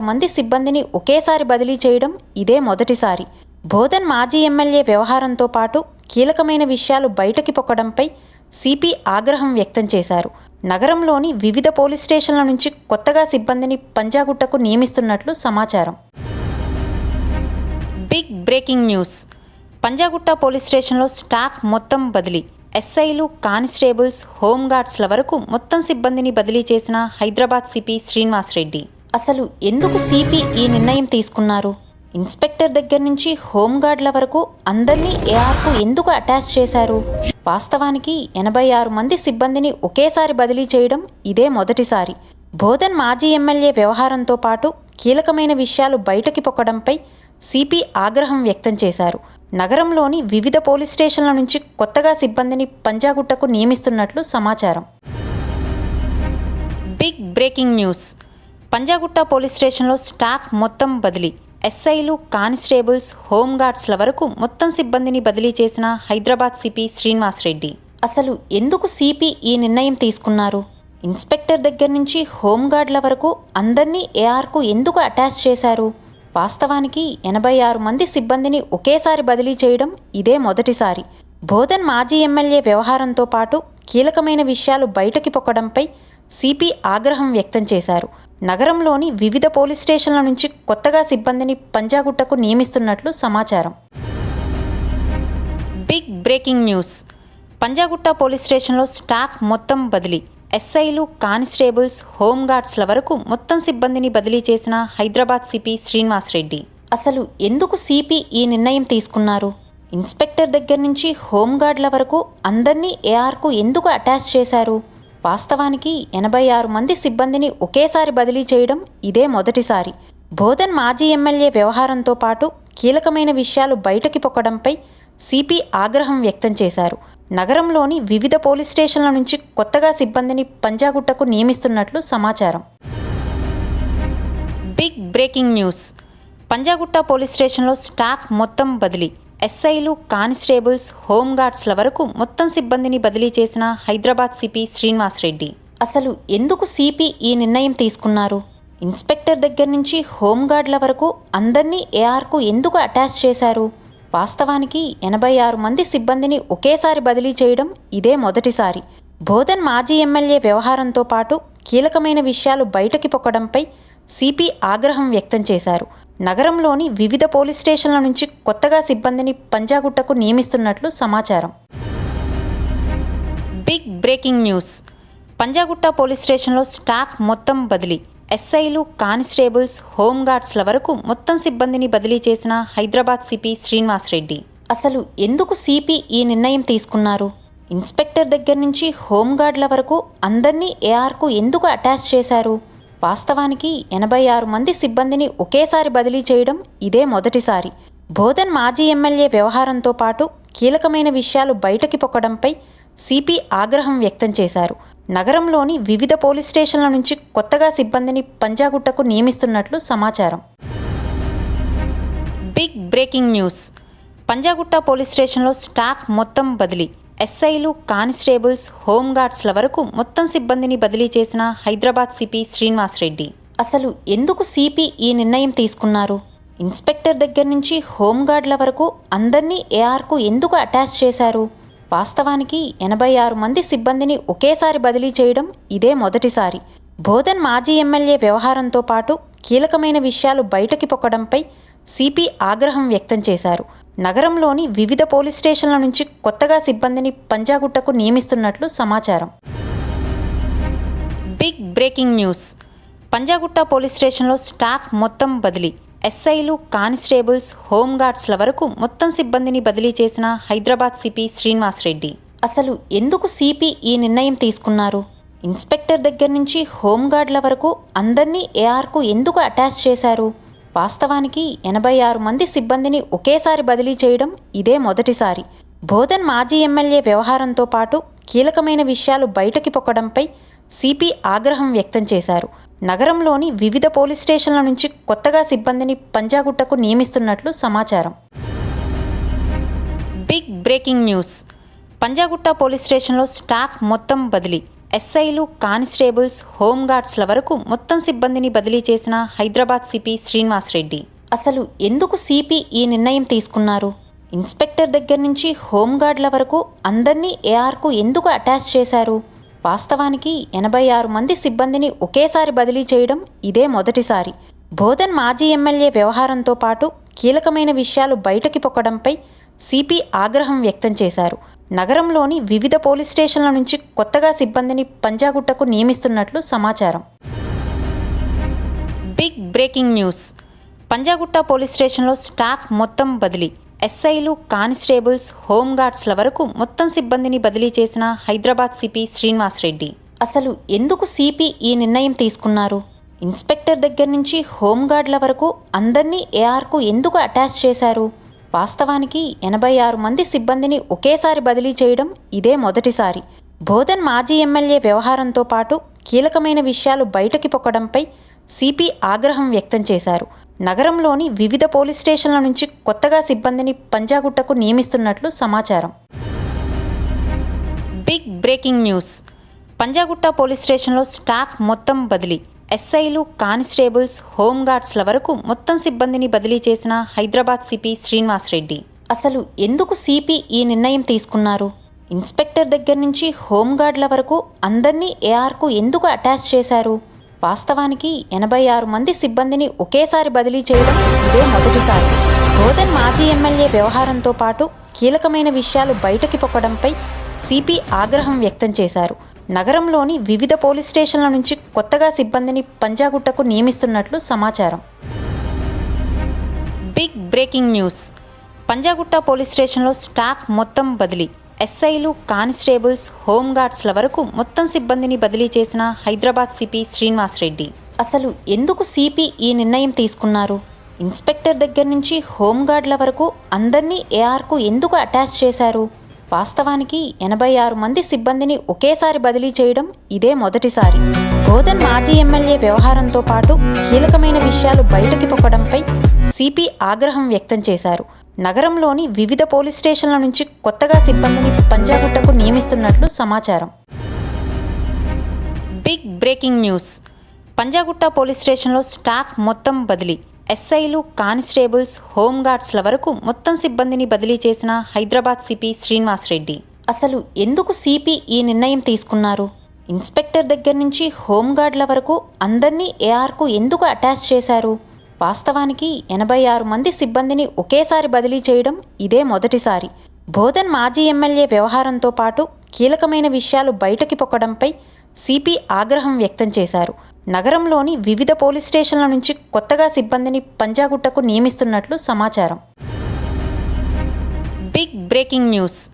మంది సిబ్బందిని ఒకేసారి బదిలీ చేయడం ఇదే మొదటిసారి. బోధన్ మాజీ ఎమ్మెల్యే వ్యవహారంతో పాటు కీలకమైన విషయాలు బయటకి పొక్కడంపై సిపి ఆగ్రహం వ్యక్తం చేశారు. నగరంలోని వివిధ పోలీస్ స్టేషన్ల నుంచి కొత్తగా సిబ్బందిని పంజాగుట్టకు నియమిస్తున్నట్లు సమాచారం. Big breaking news. Panjagutta police స్టేషన్లో స్టాఫ్ మొత్తం బదిలీ. ఎస్ఐలు కానిస్టేబుల్స్ హోంగార్డ్స్ల వరకు మొత్తం సిబ్బందిని బదిలీ చేసిన హైదరాబాద్ సిపి శ్రీనివాస్ రెడ్డి. అసలు ఎందుకు సిపి ఈ నిర్ణయం తీసుకున్నారు? ఇన్స్పెక్టర్ దగ్గర నుంచి హోంగార్డ్ల వరకు అందరినీ ఏఆర్కు ఎందుకు అటాచ్ చేశారు? వాస్తవానికి ఎనభై ఆరు మంది సిబ్బందిని ఒకేసారి బదిలీ చేయడం ఇదే మొదటిసారి. బోధన్ మాజీ ఎమ్మెల్యే వ్యవహారంతో పాటు కీలకమైన విషయాలు బయటకి పొక్కడంపై సిపి ఆగ్రహం వ్యక్తం చేశారు. నగరంలోని వివిధ పోలీస్ స్టేషన్ల నుంచి కొత్తగా సిబ్బందిని పంజాగుట్టకు నియమిస్తున్నట్లు సమాచారం. Big breaking news. Panjagutta police స్టేషన్లో స్టాఫ్ మొత్తం బదిలీ. ఎస్ఐలు కానిస్టేబుల్స్ హోంగార్డ్స్ల వరకు మొత్తం సిబ్బందిని బదిలీ చేసిన హైదరాబాద్ సిపి శ్రీనివాస్ రెడ్డి అసలు ఎందుకు సిపి ఈ నిర్ణయం తీసుకున్నారు? ఇన్స్పెక్టర్ దగ్గర నుంచి హోంగార్డ్ల వరకు అందరినీ ఏఆర్కు ఎందుకు అటాచ్ చేశారు? వాస్తవానికి ఎనభై ఆరు మంది సిబ్బందిని ఒకేసారి బదిలీ చేయడం ఇదే మొదటిసారి. బోధన్ మాజీ ఎమ్మెల్యే వ్యవహారంతో పాటు కీలకమైన విషయాలు బయటకి పొక్కడంపై సిపి ఆగ్రహం వ్యక్తం చేశారు. నగరంలోని వివిధ పోలీస్ స్టేషన్ల నుంచి కొత్తగా సిబ్బందిని పంజాగుట్టకు నియమిస్తున్నట్లు సమాచారం. Big breaking news. Panjagutta police స్టేషన్లో స్టాఫ్ మొత్తం బదిలీ. ఎస్ఐలు కానిస్టేబుల్స్ హోంగార్డ్స్ల వరకు మొత్తం సిబ్బందిని బదిలీ చేసిన హైదరాబాద్ సిపి శ్రీనివాస్ రెడ్డి. అసలు ఎందుకు సిపి ఈ నిర్ణయం తీసుకున్నారు? ఇన్స్పెక్టర్ దగ్గర నుంచి హోంగార్డ్ల వరకు అందరినీ ఏఆర్కు ఎందుకు అటాచ్ చేశారు? వాస్తవానికి ఎనభై ఆరు మంది సిబ్బందిని ఒకేసారి బదిలీ చేయడం ఇదే మొదటిసారి. బోధన్ మాజీ ఎమ్మెల్యే వ్యవహారంతో పాటు కీలకమైన విషయాలు బయటకి పొక్కడంపై సిపి ఆగ్రహం వ్యక్తం చేశారు. నగరంలోని వివిధ పోలీస్ స్టేషన్ల నుంచి కొత్తగా సిబ్బందిని పంజాగుట్టకు నియమిస్తున్నట్లు సమాచారం. Big breaking news. Panjagutta police స్టేషన్లో స్టాఫ్ మొత్తం బదిలీ. ఎస్ఐలు కానిస్టేబుల్స్ హోంగార్డ్స్ల వరకు మొత్తం సిబ్బందిని బదిలీ చేసిన హైదరాబాద్ సిపి శ్రీనివాస్ రెడ్డి. అసలు ఎందుకు సిపి ఈ నిర్ణయం తీసుకున్నారు? ఇన్స్పెక్టర్ దగ్గర నుంచి హోంగార్డ్ల వరకు అందరినీ ఏఆర్కు ఎందుకు అటాచ్ చేశారు? వాస్తవానికి ఎనభై ఆరు మంది సిబ్బందిని ఒకేసారి బదిలీ చేయడం ఇదే మొదటిసారి. బోధన్ మాజీ ఎమ్మెల్యే వ్యవహారంతో పాటు కీలకమైన విషయాలు బయటకి పొక్కడంపై సిపి ఆగ్రహం వ్యక్తం చేశారు. నగరంలోని వివిధ పోలీస్ స్టేషన్ల నుంచి కొత్తగా సిబ్బందిని పంజాగుట్టకు నియమిస్తున్నట్లు సమాచారం. Big breaking news. Panjagutta police స్టేషన్లో స్టాఫ్ మొత్తం బదిలీ. ఎస్ఐలు కానిస్టేబుల్స్ హోంగార్డ్స్ల వరకు మొత్తం సిబ్బందిని బదిలీ చేసిన హైదరాబాద్ సిపి శ్రీనివాస్ రెడ్డి. అసలు ఎందుకు సిపి ఈ నిర్ణయం తీసుకున్నారు? ఇన్స్పెక్టర్ దగ్గర నుంచి హోంగార్డ్ల వరకు అందరినీ ఏఆర్కు ఎందుకు అటాచ్ చేశారు? వాస్తవానికి ఎనభై ఆరు మంది సిబ్బందిని ఒకేసారి బదిలీ చేయడం ఇదే మొదటిసారి. బోధన్ మాజీ ఎమ్మెల్యే వ్యవహారంతో పాటు కీలకమైన విషయాలు బయటకి పొక్కడంపై సిపి ఆగ్రహం వ్యక్తం చేశారు. నగరంలోని వివిధ పోలీస్ స్టేషన్ల నుంచి కొత్తగా సిబ్బందిని పంజాగుట్టకు నియమిస్తున్నట్లు సమాచారం. Big breaking news. Panjagutta police స్టేషన్లో స్టాఫ్ మొత్తం బదిలీ. ఎస్ఐలు కానిస్టేబుల్స్ హోంగార్డ్స్ల వరకు మొత్తం సిబ్బందిని బదిలీ చేసిన హైదరాబాద్ సిపి శ్రీనివాస్ రెడ్డి. అసలు ఎందుకు సిపి ఈ నిర్ణయం తీసుకున్నారు? ఇన్స్పెక్టర్ దగ్గర నుంచి హోంగార్డ్ల వరకు అందరినీ ఏఆర్కు ఎందుకు అటాచ్ చేశారు? వాస్తవానికి ఎనభై ఆరు మంది సిబ్బందిని ఒకేసారి బదిలీ చేయడం ఇదే మొదటిసారి. బోధన్ మాజీ ఎమ్మెల్యే వ్యవహారంతో పాటు కీలకమైన విషయాలు బయటకి పొక్కడంపై సిపి ఆగ్రహం వ్యక్తం చేశారు. నగరంలోని వివిధ పోలీస్ స్టేషన్ల నుంచి కొత్తగా సిబ్బందిని పంజాగుట్టకు నియమిస్తున్నట్లు సమాచారం. Big breaking news. Panjagutta police స్టేషన్లో స్టాఫ్ మొత్తం బదిలీ. ఎస్ఐలు కానిస్టేబుల్స్ హోంగార్డ్స్ల వరకు మొత్తం సిబ్బందిని బదిలీ చేసిన హైదరాబాద్ సిపి శ్రీనివాస్ రెడ్డి. అసలు ఎందుకు సిపి ఈ నిర్ణయం తీసుకున్నారు? ఇన్స్పెక్టర్ దగ్గర నుంచి హోంగార్డ్ల వరకు అందరినీ ఏఆర్కు ఎందుకు అటాచ్ చేశారు? వాస్తవానికి ఎనభై ఆరు మంది సిబ్బందిని ఒకేసారి బదిలీ చేయడం ఇదే మొదటిసారి. బోధన్ మాజీ ఎమ్మెల్యే వ్యవహారంతో పాటు కీలకమైన విషయాలు బయటకి పొక్కడంపై సిపి ఆగ్రహం వ్యక్తం చేశారు. నగరంలోని వివిధ పోలీస్ స్టేషన్ల నుంచి కొత్తగా సిబ్బందిని పంజాగుట్టకు నియమిస్తున్నట్లు సమాచారం. Big breaking news. Panjagutta police స్టేషన్లో స్టాఫ్ మొత్తం బదిలీ. ఎస్ఐలు కానిస్టేబుల్స్ హోంగార్డ్స్ల వరకు మొత్తం సిబ్బందిని బదిలీ చేసిన హైదరాబాద్ సిపి శ్రీనివాస్ రెడ్డి అసలు ఎందుకు సిపి ఈ నిర్ణయం తీసుకున్నారు? ఇన్స్పెక్టర్ దగ్గర నుంచి హోంగార్డ్ల వరకు అందరినీ ఏఆర్కు ఎందుకు అటాచ్ చేశారు? వాస్తవానికి ఎనభై ఆరు మంది సిబ్బందిని ఒకేసారి బదిలీ చేయడం ఇదే మొదటిసారి. బోధన్ మాజీ ఎమ్మెల్యే వ్యవహారంతో పాటు కీలకమైన విషయాలు బయటకి పొక్కడంపై సిపి ఆగ్రహం వ్యక్తం చేశారు. నగరంలోని వివిధ పోలీస్ స్టేషన్ల నుంచి కొత్తగా సిబ్బందిని పంజాగుట్టకు నియమిస్తున్నట్లు సమాచారం. Big breaking news. Panjagutta police స్టేషన్లో స్టాఫ్ మొత్తం బదిలీ. ఎస్ఐలు కానిస్టేబుల్స్ హోంగార్డ్స్ల వరకు మొత్తం సిబ్బందిని బదిలీ చేసిన హైదరాబాద్ సిపి శ్రీనివాస్ రెడ్డి. అసలు ఎందుకు సిపి ఈ నిర్ణయం తీసుకున్నారు? ఇన్స్పెక్టర్ దగ్గర నుంచి హోంగార్డ్ల వరకు అందరినీ ఏఆర్కు ఎందుకు అటాచ్ చేశారు? వాస్తవానికి ఎనభై ఆరు మంది సిబ్బందిని ఒకేసారి బదిలీ చేయడం ఇదే మొదటిసారి. బోధన్ మాజీ ఎమ్మెల్యే వ్యవహారంతో పాటు కీలకమైన విషయాలు బయటకి పొక్కడంపై సిపి ఆగ్రహం వ్యక్తం చేశారు. నగరంలోని వివిధ పోలీస్ స్టేషన్ల నుంచి కొత్తగా సిబ్బందిని పంజాగుట్టకు నియమిస్తున్నట్లు సమాచారం. Big breaking news. Panjagutta police స్టేషన్లో స్టాఫ్ మొత్తం బదిలీ. ఎస్ఐలు కానిస్టేబుల్స్ హోంగార్డ్స్ల వరకు మొత్తం సిబ్బందిని బదిలీ చేసిన హైదరాబాద్ సిపి శ్రీనివాస్ రెడ్డి అసలు ఎందుకు సిపి ఈ నిర్ణయం తీసుకున్నారు? ఇన్స్పెక్టర్ దగ్గర నుంచి హోంగార్డ్ల వరకు అందరినీ ఏఆర్కు ఎందుకు అటాచ్ చేశారు? వాస్తవానికి ఎనభై ఆరు మంది సిబ్బందిని ఒకేసారి బదిలీ చేయడం ఇదే మొదటిసారి. బోధన్ మాజీ ఎమ్మెల్యే వ్యవహారంతో పాటు కీలకమైన విషయాలు బయటకి పొక్కడంపై సిపి ఆగ్రహం వ్యక్తం చేశారు. నగరంలోని వివిధ పోలీస్ స్టేషన్ల నుంచి కొత్తగా సిబ్బందిని పంజాగుట్టకు నియమిస్తున్నట్లు సమాచారం. Big breaking news. Panjagutta police స్టేషన్లో స్టాఫ్ మొత్తం బదిలీ. ఎస్ఐలు కానిస్టేబుల్స్ హోంగార్డ్స్ల వరకు మొత్తం సిబ్బందిని బదిలీ చేసిన హైదరాబాద్ సిపి శ్రీనివాస్ రెడ్డి. అసలు ఎందుకు సిపి ఈ నిర్ణయం తీసుకున్నారు? ఇన్స్పెక్టర్ దగ్గర నుంచి హోంగార్డ్ల వరకు అందరినీ ఏఆర్కు ఎందుకు అటాచ్ చేశారు? వాస్తవానికి ఎనభై ఆరు మంది సిబ్బందిని ఒకేసారి బదిలీ చేయడం ఇదే మొదటిసారి. బోధన్ మాజీ ఎమ్మెల్యే వ్యవహారంతో పాటు కీలకమైన విషయాలు బయటకి పొక్కడంపై సిపి ఆగ్రహం వ్యక్తం చేశారు. నగరంలోని వివిధ పోలీస్ స్టేషన్ల నుంచి కొత్తగా సిబ్బందిని పంజాగుట్టకు నియమిస్తున్నట్లు సమాచారం. Big breaking news. Panjagutta police స్టేషన్లో స్టాఫ్ మొత్తం బదిలీ. ఎస్ఐలు కానిస్టేబుల్స్ హోంగార్డ్స్ల వరకు మొత్తం సిబ్బందిని బదిలీ చేసిన హైదరాబాద్ సిపి శ్రీనివాస్ రెడ్డి. అసలు ఎందుకు సిపి ఈ నిర్ణయం తీసుకున్నారు? ఇన్స్పెక్టర్ దగ్గర నుంచి హోంగార్డ్ల వరకు అందరినీ ఏఆర్కు ఎందుకు అటాచ్ చేశారు? వాస్తవానికి ఎనభై ఆరు మంది సిబ్బందిని ఒకేసారి బదిలీ చేయడం ఇదే మొదటిసారి. బోధన్ మాజీ ఎమ్మెల్యే వ్యవహారంతో పాటు కీలకమైన విషయాలు బయటకి పొక్కడంపై సిపి ఆగ్రహం వ్యక్తం చేశారు. నగరంలోని వివిధ పోలీస్ స్టేషన్ల నుంచి కొత్తగా సిబ్బందిని పంజాగుట్టకు నియమిస్తున్నట్లు సమాచారం. Big breaking news.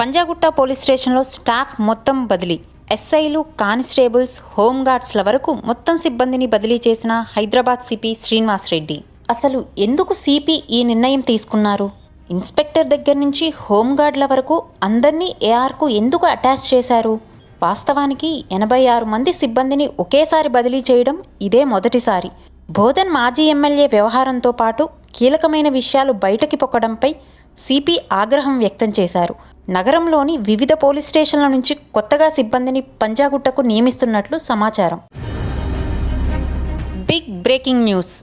Panjagutta police స్టేషన్లో స్టాఫ్ మొత్తం బదిలీ. ఎస్ఐలు కానిస్టేబుల్స్ హోంగార్డ్స్ల వరకు మొత్తం సిబ్బందిని బదిలీ చేసిన హైదరాబాద్ సిపి శ్రీనివాస్ రెడ్డి. అసలు ఎందుకు సిపి ఈ నిర్ణయం తీసుకున్నారు? ఇన్స్పెక్టర్ దగ్గర నుంచి హోంగార్డ్ల వరకు అందరినీ ఏఆర్కు ఎందుకు అటాచ్ చేశారు? వాస్తవానికి ఎనభై ఆరు మంది సిబ్బందిని ఒకేసారి బదిలీ చేయడం ఇదే మొదటిసారి. బోధన్ మాజీ ఎమ్మెల్యే వ్యవహారంతో పాటు కీలకమైన విషయాలు బయటకి పొక్కడంపై సిపి ఆగ్రహం వ్యక్తం చేశారు. నగరంలోని వివిధ పోలీస్ స్టేషన్ల నుంచి కొత్తగా సిబ్బందిని పంజాగుట్టకు నియమిస్తున్నట్లు సమాచారం. Big breaking news.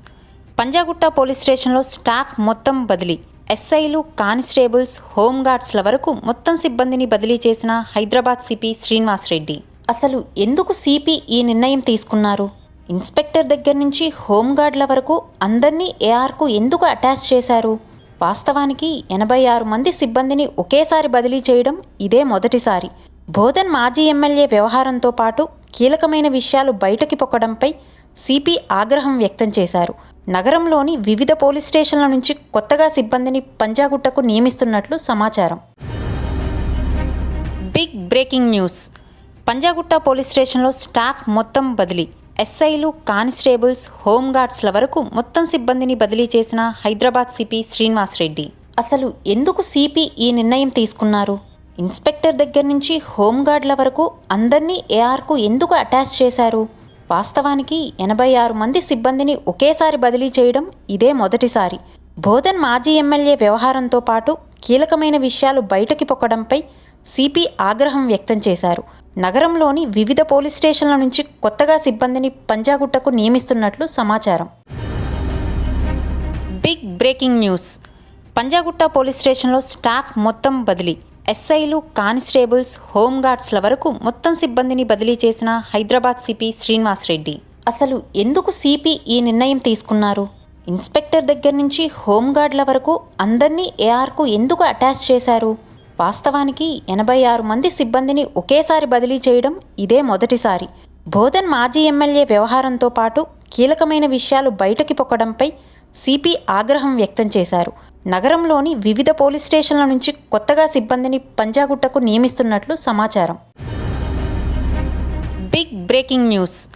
Panjagutta police స్టేషన్లో స్టాఫ్ మొత్తం బదిలీ. ఎస్ఐలు కానిస్టేబుల్స్ హోంగార్డ్స్ల వరకు మొత్తం సిబ్బందిని బదిలీ చేసిన హైదరాబాద్ సిపి శ్రీనివాస్ రెడ్డి. అసలు ఎందుకు సిపి ఈ నిర్ణయం తీసుకున్నారు? ఇన్స్పెక్టర్ దగ్గర నుంచి హోంగార్డ్ల వరకు అందరినీ ఏఆర్కు ఎందుకు అటాచ్ చేశారు? వాస్తవానికి ఎనభై ఆరు మంది సిబ్బందిని ఒకేసారి బదిలీ చేయడం ఇదే మొదటిసారి. బోధన్ మాజీ ఎమ్మెల్యే వ్యవహారంతో పాటు కీలకమైన విషయాలు బయటకి పొక్కడంపై సిపి ఆగ్రహం వ్యక్తం చేశారు. నగరంలోని వివిధ పోలీస్ స్టేషన్ల నుంచి కొత్తగా సిబ్బందిని పంజాగుట్టకు నియమిస్తున్నట్లు సమాచారం. Big breaking news. Panjagutta police స్టేషన్లో స్టాఫ్ మొత్తం బదిలీ. ఎస్ఐలు కానిస్టేబుల్స్ హోంగార్డ్స్ల వరకు మొత్తం సిబ్బందిని బదిలీ చేసిన హైదరాబాద్ సిపి శ్రీనివాస్ రెడ్డి. అసలు ఎందుకు సిపి ఈ నిర్ణయం తీసుకున్నారు? ఇన్స్పెక్టర్ దగ్గర నుంచి హోంగార్డ్ల వరకు అందరినీ ఏఆర్కు ఎందుకు అటాచ్ చేశారు? వాస్తవానికి ఎనభై ఆరు మంది సిబ్బందిని ఒకేసారి బదిలీ చేయడం ఇదే మొదటిసారి. బోధన్ మాజీ ఎమ్మెల్యే వ్యవహారంతో పాటు కీలకమైన విషయాలు బయటకి పొక్కడంపై సిపి ఆగ్రహం వ్యక్తం చేశారు. నగరంలోని వివిధ పోలీస్ స్టేషన్ల నుంచి కొత్తగా సిబ్బందిని పంజాగుట్టకు నియమిస్తున్నట్లు సమాచారం. Big breaking news. Panjagutta police స్టేషన్లో స్టాఫ్ మొత్తం బదిలీ. ఎస్ఐలు కానిస్టేబుల్స్ హోంగార్డ్స్ల వరకు మొత్తం సిబ్బందిని బదిలీ చేసిన హైదరాబాద్ సిపి శ్రీనివాస్ రెడ్డి. అసలు ఎందుకు సిపి ఈ నిర్ణయం తీసుకున్నారు? ఇన్స్పెక్టర్ దగ్గర నుంచి హోంగార్డ్ల వరకు అందరినీ ఏఆర్కు ఎందుకు అటాచ్ చేశారు? వాస్తవానికి ఎనభై ఆరు మంది సిబ్బందిని ఒకేసారి బదిలీ చేయడం ఇదే మొదటిసారి. బోధన్ మాజీ ఎమ్మెల్యే వ్యవహారంతో పాటు కీలకమైన విషయాలు బయటకి పొక్కడంపై సిపి ఆగ్రహం వ్యక్తం చేశారు. నగరంలోని వివిధ పోలీస్ స్టేషన్ల నుంచి కొత్తగా సిబ్బందిని పంజాగుట్టకు నియమిస్తున్నట్లు సమాచారం. Big breaking news.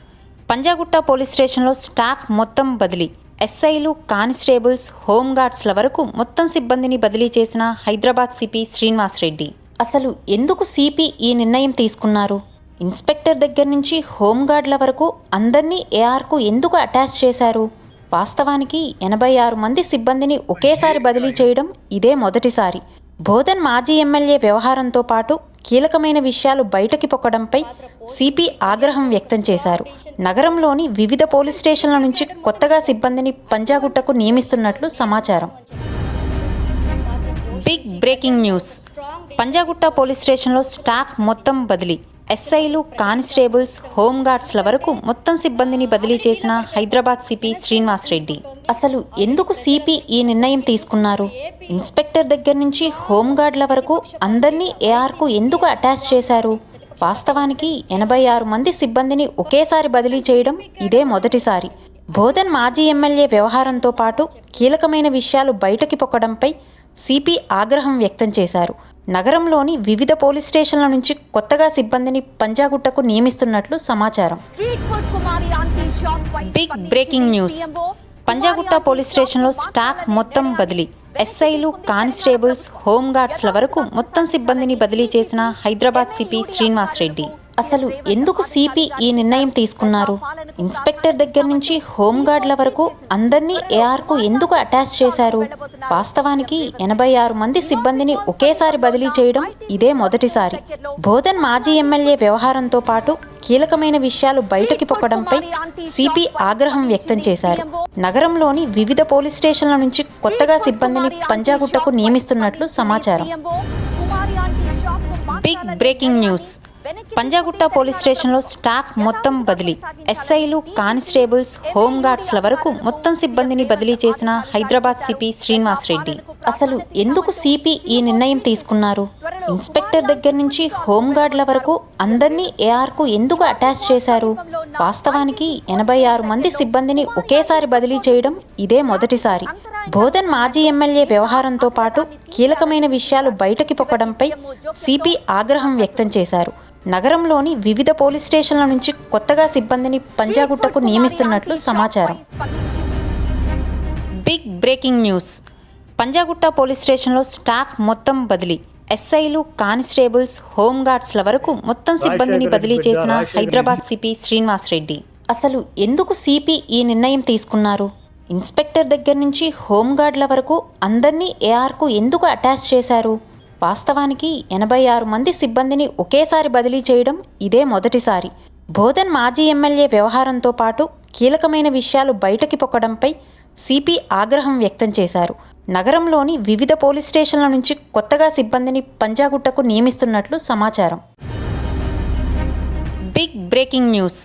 Panjagutta police స్టేషన్లో స్టాఫ్ మొత్తం బదిలీ. ఎస్ఐలు కానిస్టేబుల్స్ హోంగార్డ్స్ల వరకు మొత్తం సిబ్బందిని బదిలీ చేసిన హైదరాబాద్ సిపి శ్రీనివాస్ రెడ్డి. అసలు ఎందుకు సిపి ఈ నిర్ణయం తీసుకున్నారు? ఇన్స్పెక్టర్ దగ్గర నుంచి హోంగార్డ్ల వరకు అందరినీ ఏఆర్కు ఎందుకు అటాచ్ చేశారు? వాస్తవానికి ఎనభై ఆరు మంది సిబ్బందిని ఒకేసారి బదిలీ చేయడం ఇదే మొదటిసారి. బోధన్ మాజీ ఎమ్మెల్యే వ్యవహారంతో పాటు కీలకమైన విషయాలు బయటకి పొక్కడంపై సిపి ఆగ్రహం వ్యక్తం చేశారు. నగరంలోని వివిధ పోలీస్ స్టేషన్ల నుంచి కొత్తగా సిబ్బందిని పంజాగుట్టకు నియమిస్తున్నట్లు సమాచారం. Big breaking news. Panjagutta police స్టేషన్లో స్టాఫ్ మొత్తం బదిలీ. ఎస్ఐలు కానిస్టేబుల్స్ హోంగార్డ్స్ల వరకు మొత్తం సిబ్బందిని బదిలీ చేసిన హైదరాబాద్ సిపి శ్రీనివాస్ రెడ్డి. అసలు ఎందుకు సిపి ఈ నిర్ణయం తీసుకున్నారు? ఇన్స్పెక్టర్ దగ్గర నుంచి హోంగార్డ్ల వరకు అందరినీ ఏఆర్కు ఎందుకు అటాచ్ చేశారు? వాస్తవానికి ఎనభై ఆరు మంది సిబ్బందిని ఒకేసారి బదిలీ చేయడం ఇదే మొదటిసారి. బోధన్ మాజీ ఎమ్మెల్యే వ్యవహారంతో పాటు కీలకమైన విషయాలు బయటకి పొక్కడంపై సిపి ఆగ్రహం వ్యక్తం చేశారు. నగరంలోని వివిధ పోలీస్ స్టేషన్ల నుంచి కొత్తగా సిబ్బందిని పంజాగుట్టకు నియమిస్తున్నట్లు సమాచారం. Big breaking news Panjagutta police స్టేషన్లో స్టాఫ్ మొత్తం బదిలీ. ఎస్ఐలు కానిస్టేబుల్స్ హోంగార్డ్స్ల వరకు మొత్తం సిబ్బందిని బదిలీ చేసిన హైదరాబాద్ సిపి శ్రీనివాస్ రెడ్డి. అసలు ఎందుకు సిపి ఈ నిర్ణయం తీసుకున్నారు? ఇన్స్పెక్టర్ దగ్గర నుంచి హోంగార్డ్ల వరకు అందరినీ ఏఆర్కు ఎందుకు అటాచ్ చేశారు? వాస్తవానికి ఎనభై ఆరు మంది సిబ్బందిని ఒకేసారి బదిలీ చేయడం ఇదే మొదటిసారి. బోధన్ మాజీ ఎమ్మెల్యే వ్యవహారంతో పాటు కీలకమైన విషయాలు బయటకి పొక్కడంపై సిపి ఆగ్రహం వ్యక్తం చేశారు. నగరంలోని వివిధ పోలీస్ స్టేషన్ల నుంచి కొత్తగా సిబ్బందిని పంజాగుట్టకు నియమిస్తున్నట్లు సమాచారం. Big breaking news. Panjagutta police స్టేషన్లో స్టాఫ్ మొత్తం బదిలీ. ఎస్ఐలు కానిస్టేబుల్స్ హోంగార్డ్స్ల వరకు మొత్తం సిబ్బందిని బదిలీ చేసిన హైదరాబాద్ సిపి శ్రీనివాస్ రెడ్డి. అసలు ఎందుకు సిపి ఈ నిర్ణయం తీసుకున్నారు? ఇన్స్పెక్టర్ దగ్గర నుంచి హోంగార్డ్ల వరకు అందరినీ ఏఆర్కు ఎందుకు అటాచ్ చేశారు? వాస్తవానికి ఎనభై ఆరు మంది సిబ్బందిని ఒకేసారి బదిలీ చేయడం ఇదే మొదటిసారి. బోధన్ మాజీ ఎమ్మెల్యే వ్యవహారంతో పాటు కీలకమైన విషయాలు బయటకి పొక్కడంపై సిపి ఆగ్రహం వ్యక్తం చేశారు. నగరంలోని వివిధ పోలీస్ స్టేషన్ల నుంచి కొత్తగా సిబ్బందిని పంజాగుట్టకు నియమిస్తున్నట్లు సమాచారం. Big breaking news Panjagutta police స్టేషన్లో స్టాఫ్ మొత్తం బదిలీ. ఎస్ఐలు కానిస్టేబుల్స్ హోంగార్డ్స్ల వరకు మొత్తం సిబ్బందిని బదిలీ చేసిన హైదరాబాద్ సిపి శ్రీనివాస్ రెడ్డి. అసలు ఎందుకు సిపి ఈ నిర్ణయం తీసుకున్నారు? ఇన్స్పెక్టర్ దగ్గర నుంచి హోంగార్డ్ల వరకు అందరినీ ఏఆర్కు ఎందుకు అటాచ్ చేశారు? వాస్తవానికి ఎనభై ఆరు మంది సిబ్బందిని ఒకేసారి బదిలీ చేయడం ఇదే మొదటిసారి. బోధన్ మాజీ ఎమ్మెల్యే వ్యవహారంతో పాటు కీలకమైన విషయాలు బయటకి పొక్కడంపై సిపి ఆగ్రహం వ్యక్తం చేశారు. నగరంలోని వివిధ పోలీస్ స్టేషన్ల నుంచి కొత్తగా సిబ్బందిని పంజాగుట్టకు నియమిస్తున్నట్లు సమాచారం. Big breaking news.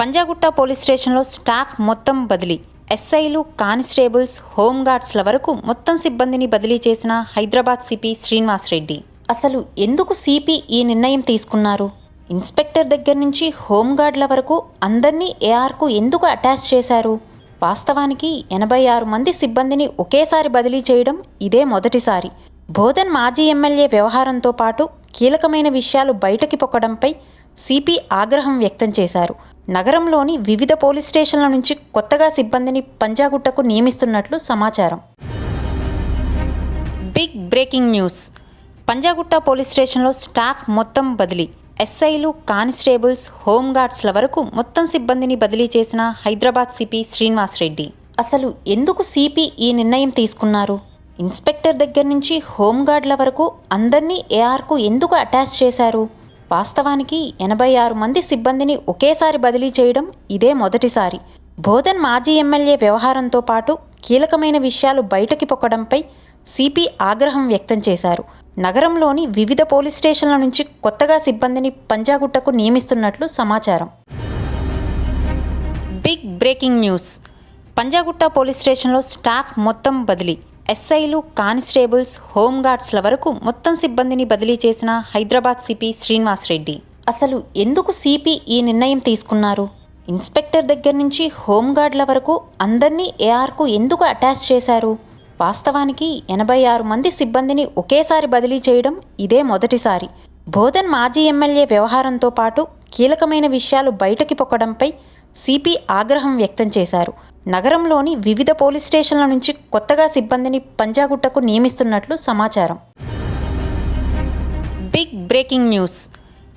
Panjagutta police స్టేషన్లో స్టాఫ్ మొత్తం బదిలీ. ఎస్ఐలు కానిస్టేబుల్స్ హోంగార్డ్స్ల వరకు మొత్తం సిబ్బందిని బదిలీ చేసిన హైదరాబాద్ సిపి శ్రీనివాస్ రెడ్డి. అసలు ఎందుకు సిపి ఈ నిర్ణయం తీసుకున్నారు? ఇన్స్పెక్టర్ దగ్గర నుంచి హోంగార్డ్ల వరకు అందరినీ ఏఆర్కు ఎందుకు అటాచ్ చేశారు? వాస్తవానికి ఎనభై ఆరు మంది సిబ్బందిని ఒకేసారి బదిలీ చేయడం ఇదే మొదటిసారి. బోధన్ మాజీ ఎమ్మెల్యే వ్యవహారంతో పాటు కీలకమైన విషయాలు బయటకి పొక్కడంపై సిపి ఆగ్రహం వ్యక్తం చేశారు. నగరంలోని వివిధ పోలీస్ స్టేషన్ల నుంచి కొత్తగా సిబ్బందిని పంజాగుట్టకు నియమిస్తున్నట్లు సమాచారం. Big breaking news. Panjagutta police స్టేషన్లో స్టాఫ్ మొత్తం బదిలీ. ఎస్ఐలు కానిస్టేబుల్స్ హోంగార్డ్స్ల వరకు మొత్తం సిబ్బందిని బదిలీ చేసిన హైదరాబాద్ సిపి శ్రీనివాస్ రెడ్డి. అసలు ఎందుకు సిపి ఈ నిర్ణయం తీసుకున్నారు? ఇన్స్పెక్టర్ దగ్గర నుంచి హోంగార్డ్ల వరకు అందరినీ ఏఆర్కు ఎందుకు అటాచ్ చేశారు? వాస్తవానికి ఎనభై ఆరు మంది సిబ్బందిని ఒకేసారి బదిలీ చేయడం ఇదే మొదటిసారి. బోధన్ మాజీ ఎమ్మెల్యే వ్యవహారంతో పాటు కీలకమైన విషయాలు బయటకి పొక్కడంపై సిపి ఆగ్రహం వ్యక్తం చేశారు. నగరంలోని వివిధ పోలీస్ స్టేషన్ల నుంచి కొత్తగా సిబ్బందిని పంజాగుట్టకు నియమిస్తున్నట్లు సమాచారం. Big breaking news. Panjagutta police స్టేషన్లో స్టాఫ్ మొత్తం బదిలీ. ఎస్ఐలు కానిస్టేబుల్స్ హోంగార్డ్స్ల వరకు మొత్తం సిబ్బందిని బదిలీ చేసిన హైదరాబాద్ సిపి శ్రీనివాస్ రెడ్డి. అసలు ఎందుకు సిపి ఈ నిర్ణయం తీసుకున్నారు? ఇన్స్పెక్టర్ దగ్గర నుంచి హోంగార్డ్ల వరకు అందరినీ ఏఆర్కు ఎందుకు అటాచ్ చేశారు? వాస్తవానికి ఎనభై ఆరు మంది సిబ్బందిని ఒకేసారి బదిలీ చేయడం ఇదే మొదటిసారి. బోధన్ మాజీ ఎమ్మెల్యే వ్యవహారంతో పాటు కీలకమైన విషయాలు బయటకి పొక్కడంపై సిపి ఆగ్రహం వ్యక్తం చేశారు. నగరంలోని వివిధ పోలీస్ స్టేషన్ల నుంచి కొత్తగా సిబ్బందిని పంజాగుట్టకు నియమిస్తున్నట్లు సమాచారం. Big breaking news.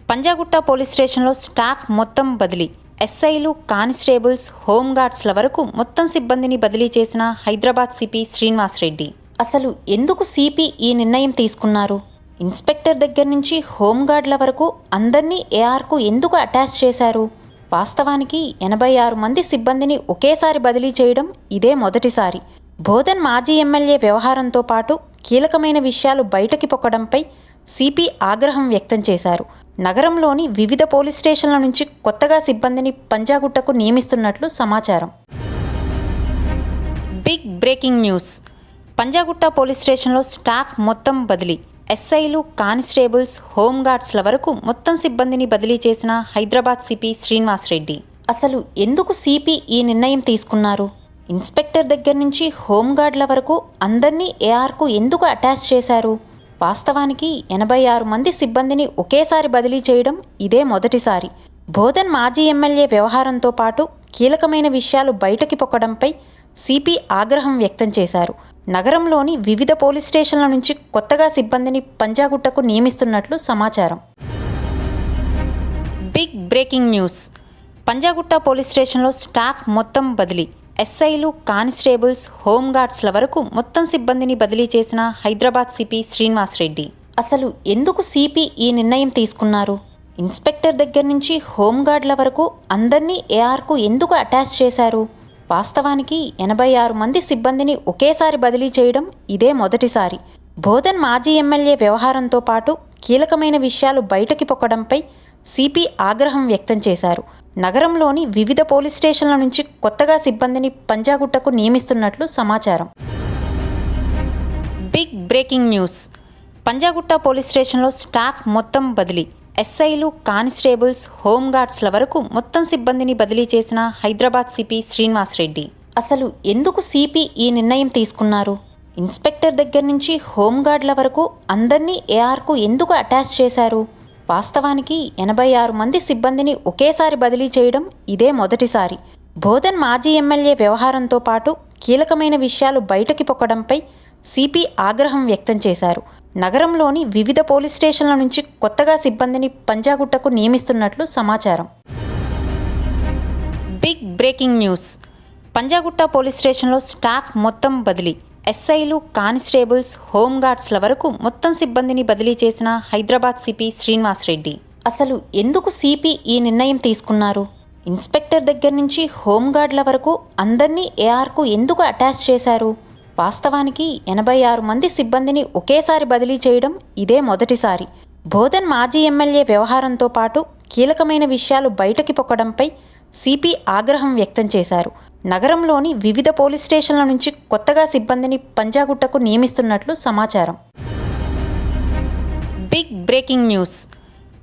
Panjagutta police స్టేషన్లో స్టాఫ్ మొత్తం బదిలీ. ఎస్ఐలు కానిస్టేబుల్స్ హోంగార్డ్స్ల వరకు మొత్తం సిబ్బందిని బదిలీ చేసిన హైదరాబాద్ సిపి శ్రీనివాస్ రెడ్డి. అసలు ఎందుకు సిపి ఈ నిర్ణయం తీసుకున్నారు? ఇన్స్పెక్టర్ దగ్గర నుంచి హోంగార్డ్ల వరకు అందరినీ ఏఆర్కు ఎందుకు అటాచ్ చేశారు? వాస్తవానికి ఎనభై ఆరు మంది సిబ్బందిని ఒకేసారి బదిలీ చేయడం ఇదే మొదటిసారి. బోధన్ మాజీ ఎమ్మెల్యే వ్యవహారంతో పాటు కీలకమైన విషయాలు బయటకి పొక్కడంపై సిపి ఆగ్రహం వ్యక్తం చేశారు. నగరంలోని వివిధ పోలీస్ స్టేషన్ల నుంచి కొత్తగా సిబ్బందిని పంజాగుట్టకు నియమిస్తున్నట్లు సమాచారం. Big breaking news. Panjagutta police స్టేషన్లో స్టాఫ్ మొత్తం బదిలీ. ఎస్ఐలు కానిస్టేబుల్స్ హోంగార్డ్స్ల వరకు మొత్తం సిబ్బందిని బదిలీ చేసిన హైదరాబాద్ సిపి శ్రీనివాస్ రెడ్డి అసలు ఎందుకు సిపి ఈ నిర్ణయం తీసుకున్నారు? ఇన్స్పెక్టర్ దగ్గర నుంచి హోంగార్డ్ల వరకు అందరినీ ఏఆర్కు ఎందుకు అటాచ్ చేశారు? వాస్తవానికి ఎనభై ఆరు మంది సిబ్బందిని ఒకేసారి బదిలీ చేయడం ఇదే మొదటిసారి. బోధన్ మాజీ ఎమ్మెల్యే వ్యవహారంతో పాటు కీలకమైన విషయాలు బయటకి పొక్కడంపై సిపి ఆగ్రహం వ్యక్తం చేశారు. నగరంలోని వివిధ పోలీస్ స్టేషన్ల నుంచి కొత్తగా సిబ్బందిని పంజాగుట్టకు నియమిస్తున్నట్లు సమాచారం. Big breaking news. Panjagutta police స్టేషన్లో స్టాఫ్ మొత్తం బదిలీ. ఎస్ఐలు కానిస్టేబుల్స్ హోంగార్డ్స్ల వరకు మొత్తం సిబ్బందిని బదిలీ చేసిన హైదరాబాద్ సిపి శ్రీనివాస్ రెడ్డి. అసలు ఎందుకు సిపి ఈ నిర్ణయం తీసుకున్నారు? ఇన్స్పెక్టర్ దగ్గర నుంచి హోంగార్డ్ల వరకు అందరినీ ఏఆర్కు ఎందుకు అటాచ్ చేశారు? వాస్తవానికి ఎనభై ఆరు మంది సిబ్బందిని ఒకేసారి బదిలీ చేయడం ఇదే మొదటిసారి. బోధన్ మాజీ ఎమ్మెల్యే వ్యవహారంతో పాటు కీలకమైన విషయాలు బయటకి పొక్కడంపై సిపి ఆగ్రహం వ్యక్తం చేశారు. నగరంలోని వివిధ పోలీస్ స్టేషన్ల నుంచి కొత్తగా సిబ్బందిని పంజాగుట్టకు నియమిస్తున్నట్లు సమాచారం. Big breaking news. Panjagutta police స్టేషన్లో స్టాఫ్ మొత్తం బదిలీ. ఎస్ఐలు కానిస్టేబుల్స్ హోంగార్డ్స్ల వరకు మొత్తం సిబ్బందిని బదిలీ చేసిన హైదరాబాద్ సిపి శ్రీనివాస్ రెడ్డి. అసలు ఎందుకు సిపి ఈ నిర్ణయం తీసుకున్నారు? ఇన్స్పెక్టర్ దగ్గర నుంచి హోంగార్డ్ల వరకు అందరినీ ఏఆర్కు ఎందుకు అటాచ్ చేశారు? వాస్తవానికి ఎనభై ఆరు మంది సిబ్బందిని ఒకేసారి బదిలీ చేయడం ఇదే మొదటిసారి. బోధన్ మాజీ ఎమ్మెల్యే వ్యవహారంతో పాటు కీలకమైన విషయాలు బయటకి పొక్కడంపై సిపి ఆగ్రహం వ్యక్తం చేశారు. నగరంలోని వివిధ పోలీస్ స్టేషన్ల నుంచి కొత్తగా సిబ్బందిని పంజాగుట్టకు నియమిస్తున్నట్లు సమాచారం. Big breaking news. Panjagutta police స్టేషన్లో స్టాఫ్ మొత్తం బదిలీ. ఎస్ఐలు కానిస్టేబుల్స్ హోంగార్డ్స్ల వరకు మొత్తం సిబ్బందిని బదిలీ చేసిన హైదరాబాద్ సిపి శ్రీనివాస్ రెడ్డి. అసలు ఎందుకు సిపి ఈ నిర్ణయం తీసుకున్నారు? ఇన్స్పెక్టర్ దగ్గర నుంచి హోంగార్డ్ల వరకు అందరినీ ఏఆర్కు ఎందుకు అటాచ్ చేశారు? వాస్తవానికి ఎనభై ఆరు మంది సిబ్బందిని ఒకేసారి బదిలీ చేయడం ఇదే మొదటిసారి. బోధన్ మాజీ ఎమ్మెల్యే వ్యవహారంతో పాటు కీలకమైన విషయాలు బయటకి పొక్కడంపై సిపి ఆగ్రహం వ్యక్తం చేశారు. నగరంలోని వివిధ పోలీస్ స్టేషన్ల నుంచి కొత్తగా సిబ్బందిని పంజాగుట్టకు నియమిస్తున్నట్లు సమాచారం. Big breaking news.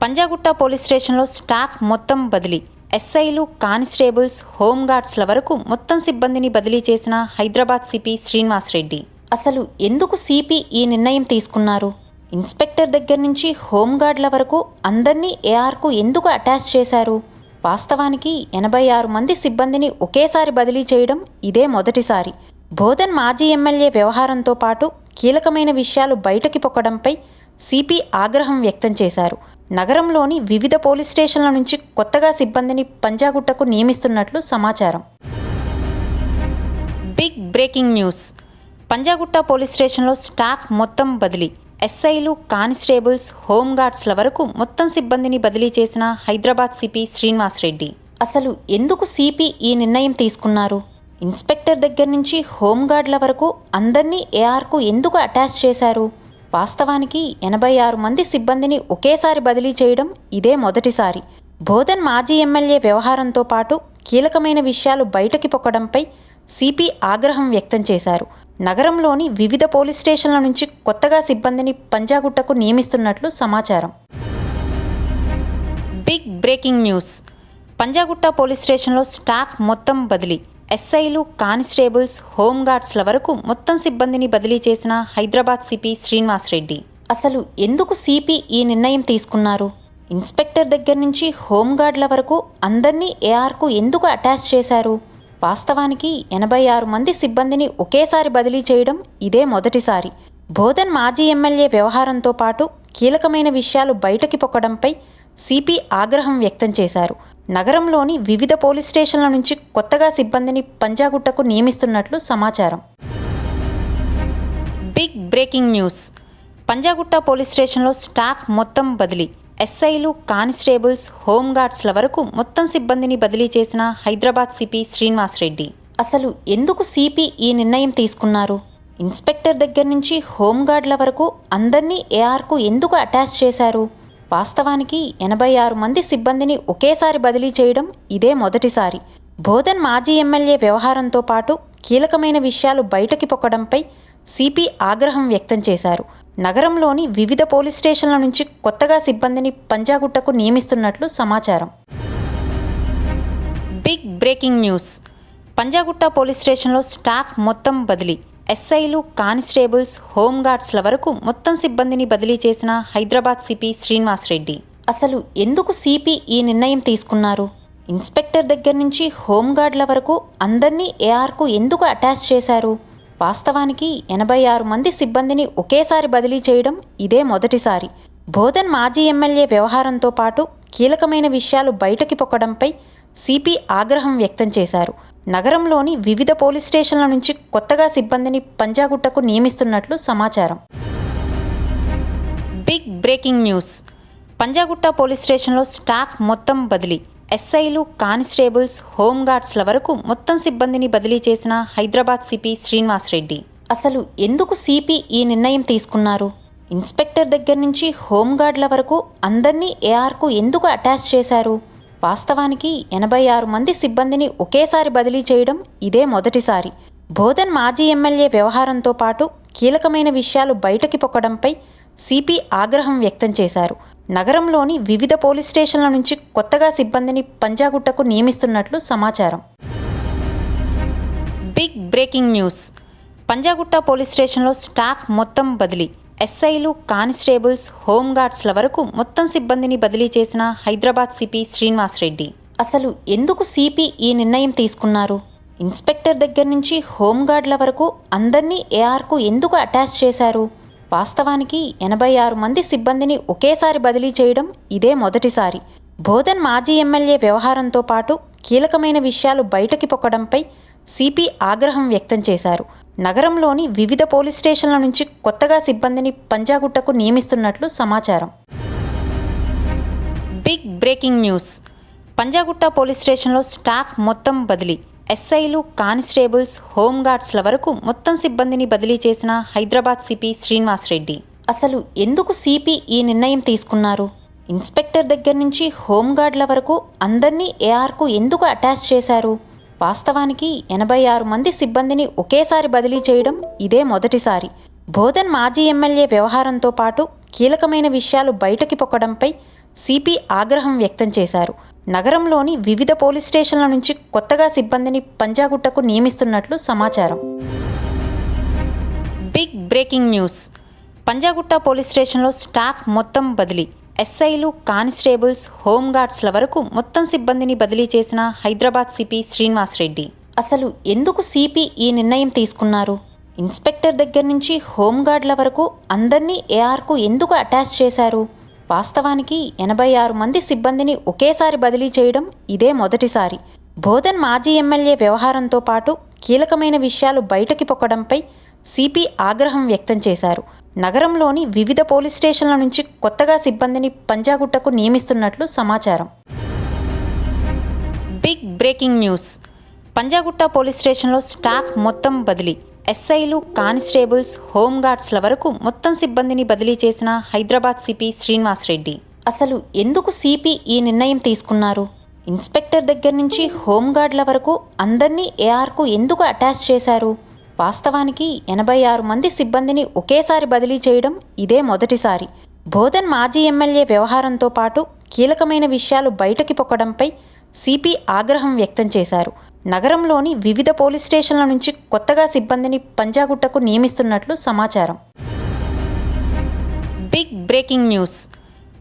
Panjagutta police స్టేషన్లో స్టాఫ్ మొత్తం బదిలీ. ఎస్ఐలు కానిస్టేబుల్స్ హోంగార్డ్స్ల వరకు మొత్తం సిబ్బందిని బదిలీ చేసిన హైదరాబాద్ సిపి శ్రీనివాస్ రెడ్డి. అసలు ఎందుకు సిపి ఈ నిర్ణయం తీసుకున్నారు? ఇన్స్పెక్టర్ దగ్గర నుంచి హోంగార్డ్ల వరకు అందరినీ ఏఆర్కు ఎందుకు అటాచ్ చేశారు? వాస్తవానికి ఎనభై ఆరు మంది సిబ్బందిని ఒకేసారి బదిలీ చేయడం ఇదే మొదటిసారి. బోధన్ మాజీ ఎమ్మెల్యే వ్యవహారంతో పాటు కీలకమైన విషయాలు బయటకి పొక్కడంపై సిపి ఆగ్రహం వ్యక్తం చేశారు. నగరంలోని వివిధ పోలీస్ స్టేషన్ల నుంచి కొత్తగా సిబ్బందిని పంజాగుట్టకు నియమిస్తున్నట్లు సమాచారం. Big breaking news. Panjagutta police స్టేషన్లో స్టాఫ్ మొత్తం బదిలీ. ఎస్ఐలు కానిస్టేబుల్స్ హోంగార్డ్స్ల వరకు మొత్తం సిబ్బందిని బదిలీ చేసిన హైదరాబాద్ సిపి శ్రీనివాసరెడ్డి అసలు ఎందుకు సిపి ఈ నిర్ణయం తీసుకున్నారు? ఇన్స్పెక్టర్ దగ్గర నుంచి హోంగార్డ్ల వరకు అందరినీ ఏఆర్కు ఎందుకు అటాచ్ చేశారు? వాస్తవానికి ఎనభై ఆరు మంది సిబ్బందిని ఒకేసారి బదిలీ చేయడం ఇదే మొదటిసారి. బోధన్ మాజీ ఎమ్మెల్యే వ్యవహారంతో పాటు కీలకమైన విషయాలు బయటకి పొక్కడంపై సిపి ఆగ్రహం వ్యక్తం చేశారు. నగరంలోని వివిధ పోలీస్ స్టేషన్ల నుంచి కొత్తగా సిబ్బందిని పంజాగుట్టకు నియమిస్తున్నట్లు సమాచారం. Big breaking news. Panjagutta police స్టేషన్లో స్టాఫ్ మొత్తం బదిలీ. ఎస్ఐలు కానిస్టేబుల్స్ హోంగార్డ్స్ల వరకు మొత్తం సిబ్బందిని బదిలీ చేసిన హైదరాబాద్ సిపి శ్రీనివాస్ రెడ్డి. అసలు ఎందుకు సిపి ఈ నిర్ణయం తీసుకున్నారు? ఇన్స్పెక్టర్ దగ్గర నుంచి హోంగార్డ్ల వరకు అందరినీ ఏఆర్కు ఎందుకు అటాచ్ చేశారు? వాస్తవానికి ఎనభై ఆరు మంది సిబ్బందిని ఒకేసారి బదిలీ చేయడం ఇదే మొదటిసారి. బోధన్ మాజీ ఎమ్మెల్యే వ్యవహారంతో పాటు కీలకమైన విషయాలు బయటకి పొక్కడంపై సిపి ఆగ్రహం వ్యక్తం చేశారు. నగరంలోని వివిధ పోలీస్ స్టేషన్ల నుంచి కొత్తగా సిబ్బందిని పంజాగుట్టకు నియమిస్తున్నట్లు సమాచారం. Big breaking news. Panjagutta police స్టేషన్లో స్టాఫ్ మొత్తం బదిలీ. ఎస్ఐలు కానిస్టేబుల్స్ హోంగార్డ్స్ల వరకు మొత్తం సిబ్బందిని బదిలీ చేసిన హైదరాబాద్ సిపి శ్రీనివాసరెడ్డి అసలు ఎందుకు సిపి ఈ నిర్ణయం తీసుకున్నారు? ఇన్స్పెక్టర్ దగ్గర నుంచి హోంగార్డ్ల వరకు అందరినీ ఏఆర్కు ఎందుకు అటాచ్ చేశారు? వాస్తవానికి ఎనభై ఆరు మంది సిబ్బందిని ఒకేసారి బదిలీ చేయడం ఇదే మొదటిసారి. బోధన్ మాజీ ఎమ్మెల్యే వ్యవహారంతో పాటు కీలకమైన విషయాలు బయటకి పొక్కడంపై సిపి ఆగ్రహం వ్యక్తం చేశారు. నగరంలోని వివిధ పోలీస్ స్టేషన్ల నుంచి కొత్తగా సిబ్బందిని పంజాగుట్టకు నియమిస్తున్నట్లు సమాచారం. Big breaking news. Panjagutta police స్టేషన్లో స్టాఫ్ మొత్తం బదిలీ. ఎస్ఐలు కానిస్టేబుల్స్ హోంగార్డ్స్ల వరకు మొత్తం సిబ్బందిని బదిలీ చేసిన హైదరాబాద్ సిపి శ్రీనివాసరెడ్డి అసలు ఎందుకు సిపి ఈ నిర్ణయం తీసుకున్నారు? ఇన్స్పెక్టర్ దగ్గర నుంచి హోంగార్డ్ల వరకు అందరినీ ఏఆర్కు ఎందుకు అటాచ్ చేశారు? వాస్తవానికి ఎనభై ఆరు మంది సిబ్బందిని ఒకేసారి బదిలీ చేయడం ఇదే మొదటిసారి. బోధన్ మాజీ ఎమ్మెల్యే వ్యవహారంతో పాటు కీలకమైన విషయాలు బయటకి పొక్కడంపై సిపి ఆగ్రహం వ్యక్తం చేశారు. నగరంలోని వివిధ పోలీస్ స్టేషన్ల నుంచి కొత్తగా సిబ్బందిని పంజాగుట్టకు నియమిస్తున్నట్లు సమాచారం. Big breaking news. Panjagutta police స్టేషన్లో స్టాఫ్ మొత్తం బదిలీ. ఎస్ఐలు కానిస్టేబుల్స్ హోంగార్డ్స్ల వరకు మొత్తం సిబ్బందిని బదిలీ చేసిన హైదరాబాద్ సిపి శ్రీనివాసరెడ్డి అసలు ఎందుకు సిపి ఈ నిర్ణయం తీసుకున్నారు? ఇన్స్పెక్టర్ దగ్గర నుంచి హోంగార్డ్ల వరకు అందరినీ ఏఆర్కు ఎందుకు అటాచ్ చేశారు? వాస్తవానికి ఎనభై ఆరు మంది సిబ్బందిని ఒకేసారి బదిలీ చేయడం ఇదే మొదటిసారి. బోధన్ మాజీ ఎమ్మెల్యే వ్యవహారంతో పాటు కీలకమైన విషయాలు బయటకి పొక్కడంపై సిపి ఆగ్రహం వ్యక్తం చేశారు. నగరంలోని వివిధ పోలీస్ స్టేషన్ల నుంచి కొత్తగా సిబ్బందిని పంజాగుట్టకు నియమిస్తున్నట్లు సమాచారం. Big breaking news. Panjagutta police స్టేషన్లో స్టాఫ్ మొత్తం బదిలీ. ఎస్ఐలు కానిస్టేబుల్స్ హోంగార్డ్స్ల వరకు మొత్తం సిబ్బందిని బదిలీ చేసిన హైదరాబాద్ సిపి శ్రీనివాసరెడ్డి అసలు ఎందుకు సిపి ఈ నిర్ణయం తీసుకున్నారు? ఇన్స్పెక్టర్ దగ్గర నుంచి హోంగార్డ్ల వరకు అందరినీ ఏఆర్కు ఎందుకు అటాచ్ చేశారు? వాస్తవానికి ఎనభై ఆరు మంది సిబ్బందిని ఒకేసారి బదిలీ చేయడం ఇదే మొదటిసారి. బోధన్ మాజీ ఎమ్మెల్యే వ్యవహారంతో పాటు కీలకమైన విషయాలు బయటకి పొక్కడంపై సిపి ఆగ్రహం వ్యక్తం చేశారు. నగరంలోని వివిధ పోలీస్ స్టేషన్ల నుంచి కొత్తగా సిబ్బందిని పంజాగుట్టకు నియమిస్తున్నట్లు సమాచారం. Big breaking news. Panjagutta police స్టేషన్లో స్టాఫ్ మొత్తం బదిలీ. ఎస్ఐలు కానిస్టేబుల్స్ హోంగార్డ్స్ల వరకు మొత్తం సిబ్బందిని బదిలీ చేసిన హైదరాబాద్ సిపి శ్రీనివాసరెడ్డి అసలు ఎందుకు సిపి ఈ నిర్ణయం తీసుకున్నారు? ఇన్స్పెక్టర్ దగ్గర నుంచి హోంగార్డ్ల వరకు అందరినీ ఏఆర్కు ఎందుకు అటాచ్ చేశారు? వాస్తవానికి ఎనభై ఆరు మంది సిబ్బందిని ఒకేసారి బదిలీ చేయడం ఇదే మొదటిసారి. బోధన్ మాజీ ఎమ్మెల్యే వ్యవహారంతో పాటు కీలకమైన విషయాలు బయటకి పొక్కడంపై సిపి ఆగ్రహం వ్యక్తం చేశారు. నగరంలోని వివిధ పోలీస్ స్టేషన్ల నుంచి కొత్తగా సిబ్బందిని పంజాగుట్టకు నియమిస్తున్నట్లు సమాచారం. Big breaking news. Panjagutta police స్టేషన్లో స్టాఫ్ మొత్తం బదిలీ. ఎస్ఐలు కానిస్టేబుల్స్ హోంగార్డ్స్ల వరకు మొత్తం సిబ్బందిని బదిలీ చేసిన హైదరాబాద్ సిపి శ్రీనివాసరెడ్డి అసలు ఎందుకు సిపి ఈ నిర్ణయం తీసుకున్నారు? ఇన్స్పెక్టర్ దగ్గర నుంచి హోంగార్డ్ల వరకు అందరినీ ఏఆర్కు ఎందుకు అటాచ్ చేశారు? వాస్తవానికి ఎనభై ఆరు మంది సిబ్బందిని ఒకేసారి బదిలీ చేయడం ఇదే మొదటిసారి. బోధన్ మాజీ ఎమ్మెల్యే వ్యవహారంతో పాటు కీలకమైన విషయాలు బయటకి పొక్కడంపై సిపి ఆగ్రహం వ్యక్తం చేశారు. నగరంలోని వివిధ పోలీస్ స్టేషన్ల నుంచి కొత్తగా సిబ్బందిని పంజాగుట్టకు నియమిస్తున్నట్లు సమాచారం. Big breaking news. Panjagutta police స్టేషన్లో స్టాఫ్ మొత్తం బదిలీ. ఎస్ఐలు కానిస్టేబుల్స్ హోంగార్డ్స్ల వరకు మొత్తం సిబ్బందిని బదిలీ చేసిన హైదరాబాద్ సిపి శ్రీనివాస్ రెడ్డి. అసలు ఎందుకు సిపి ఈ నిర్ణయం తీసుకున్నారు? ఇన్స్పెక్టర్ దగ్గర నుంచి హోంగార్డ్ల వరకు అందరినీ ఏఆర్కు ఎందుకు అటాచ్ చేశారు? వాస్తవానికి ఎనభై ఆరు మంది సిబ్బందిని ఒకేసారి బదిలీ చేయడం ఇదే మొదటిసారి. బోధన్ మాజీ ఎమ్మెల్యే వ్యవహారంతో పాటు కీలకమైన విషయాలు బయటకి పొక్కడంపై సిపి ఆగ్రహం వ్యక్తం చేశారు. నగరంలోని వివిధ పోలీస్ స్టేషన్ల నుంచి కొత్తగా సిబ్బందిని పంజాగుట్టకు నియమిస్తున్నట్లు సమాచారం. Big breaking news.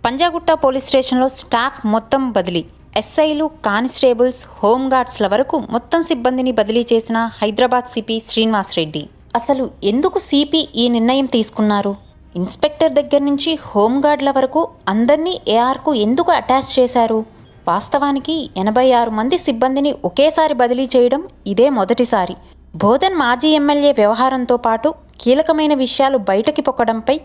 Panjagutta police స్టేషన్లో స్టాఫ్ మొత్తం బదిలీ. ఎస్ఐలు కానిస్టేబుల్స్ హోంగార్డ్స్ల వరకు మొత్తం సిబ్బందిని బదిలీ చేసిన హైదరాబాద్ సిపి శ్రీనివాస్ రెడ్డి అసలు ఎందుకు సిపి ఈ నిర్ణయం తీసుకున్నారు? ఇన్స్పెక్టర్ దగ్గర నుంచి హోంగార్డ్ల వరకు అందరినీ ఏఆర్కు ఎందుకు అటాచ్ చేశారు? వాస్తవానికి ఎనభై ఆరు మంది సిబ్బందిని ఒకేసారి బదిలీ చేయడం ఇదే మొదటిసారి. బోధన్ మాజీ ఎమ్మెల్యే వ్యవహారంతో పాటు కీలకమైన విషయాలు బయటకి పొక్కడంపై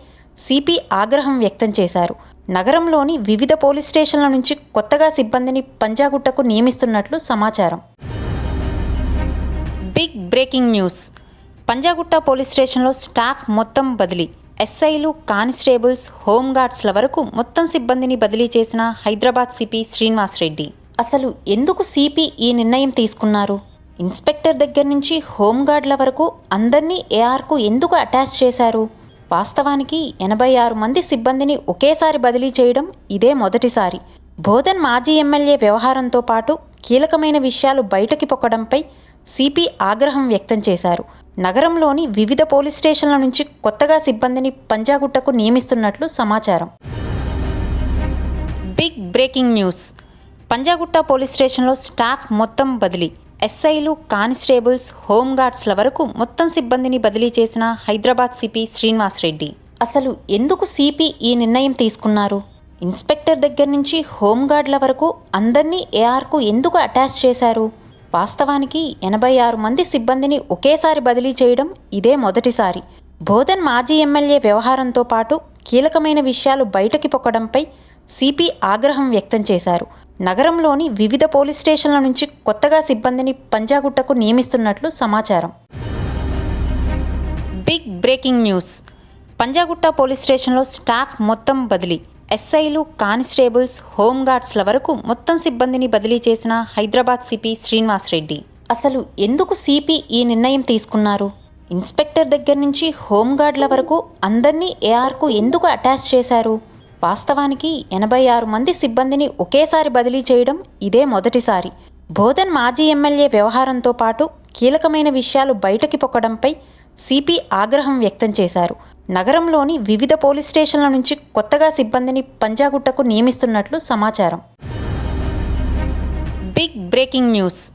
సిపి ఆగ్రహం వ్యక్తం చేశారు. నగరంలోని వివిధ పోలీస్ స్టేషన్ల నుంచి కొత్తగా సిబ్బందిని పంజాగుట్టకు నియమిస్తున్నట్లు సమాచారం. Big breaking news. Panjagutta police స్టేషన్లో స్టాఫ్ మొత్తం బదిలీ. ఎస్ఐలు కానిస్టేబుల్స్ హోంగార్డ్స్ల వరకు మొత్తం సిబ్బందిని బదిలీ చేసిన హైదరాబాద్ సిపి శ్రీనివాస్ రెడ్డి. అసలు ఎందుకు సిపి ఈ నిర్ణయం తీసుకున్నారు? ఇన్స్పెక్టర్ దగ్గర నుంచి హోంగార్డ్ల వరకు అందరినీ ఏఆర్కు ఎందుకు అటాచ్ చేశారు? వాస్తవానికి ఎనభై ఆరు మంది సిబ్బందిని ఒకేసారి బదిలీ చేయడం ఇదే మొదటిసారి. బోధన్ మాజీ ఎమ్మెల్యే వ్యవహారంతో పాటు కీలకమైన విషయాలు బయటకి పొక్కడంపై సిపి ఆగ్రహం వ్యక్తం చేశారు. నగరంలోని వివిధ పోలీస్ స్టేషన్ల నుంచి కొత్తగా సిబ్బందిని పంజాగుట్టకు నియమిస్తున్నట్లు సమాచారం. Big breaking news. Panjagutta police స్టేషన్లో స్టాఫ్ మొత్తం బదిలీ. ఎస్ఐలు కానిస్టేబుల్స్ హోంగార్డ్స్ల వరకు మొత్తం సిబ్బందిని బదిలీ చేసిన హైదరాబాద్ సిపి శ్రీనివాస్ రెడ్డి అసలు ఎందుకు సిపి ఈ నిర్ణయం తీసుకున్నారు? ఇన్స్పెక్టర్ దగ్గర నుంచి హోంగార్డ్ల వరకు అందరినీ ఏఆర్కు ఎందుకు అటాచ్ చేశారు? వాస్తవానికి ఎనభై ఆరు మంది సిబ్బందిని ఒకేసారి బదిలీ చేయడం ఇదే మొదటిసారి. బోధన్ మాజీ ఎమ్మెల్యే వ్యవహారంతో పాటు కీలకమైన విషయాలు బయటకి పొక్కడంపై సిపి ఆగ్రహం వ్యక్తం చేశారు. నగరంలోని వివిధ పోలీస్ స్టేషన్ల నుంచి కొత్తగా సిబ్బందిని పంజాగుట్టకు నియమిస్తున్నట్లు సమాచారం. Big breaking news. Panjagutta police స్టేషన్లో స్టాఫ్ మొత్తం బదిలీ. ఎస్ఐలు కానిస్టేబుల్స్ హోంగార్డ్స్ల వరకు మొత్తం సిబ్బందిని బదిలీ చేసిన హైదరాబాద్ సిపి శ్రీనివాస్ రెడ్డి. అసలు ఎందుకు సిపి ఈ నిర్ణయం తీసుకున్నారు? ఇన్స్పెక్టర్ దగ్గర నుంచి హోంగార్డ్ల వరకు అందరినీ ఏఆర్కు ఎందుకు అటాచ్ చేశారు? వాస్తవానికి ఎనభై ఆరు మంది సిబ్బందిని ఒకేసారి బదిలీ చేయడం ఇదే మొదటిసారి. బోధన్ మాజీ ఎమ్మెల్యే వ్యవహారంతో పాటు కీలకమైన విషయాలు బయటకి పొక్కడంపై సిపి ఆగ్రహం వ్యక్తం చేశారు. నగరంలోని వివిధ పోలీస్ స్టేషన్ల నుంచి కొత్తగా సిబ్బందిని పంజాగుట్టకు నియమిస్తున్నట్లు సమాచారం. Big breaking news.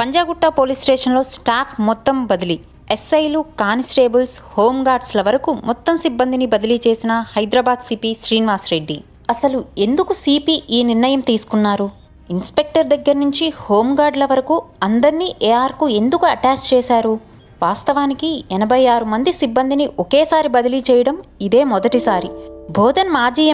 Panjagutta police స్టేషన్లో స్టాఫ్ మొత్తం బదిలీ. ఎస్ఐలు కానిస్టేబుల్స్ హోంగార్డ్స్ల వరకు మొత్తం సిబ్బందిని బదిలీ చేసిన హైదరాబాద్ సిపి శ్రీనివాస్ రెడ్డి. అసలు ఎందుకు సిపి ఈ నిర్ణయం తీసుకున్నారు? ఇన్స్పెక్టర్ దగ్గర నుంచి హోంగార్డ్ల వరకు అందరినీ ఏఆర్కు ఎందుకు అటాచ్ చేశారు? వాస్తవానికి ఎనభై ఆరు మంది సిబ్బందిని ఒకేసారి బదిలీ చేయడం ఇదే మొదటిసారి. బోధన్ మాజీ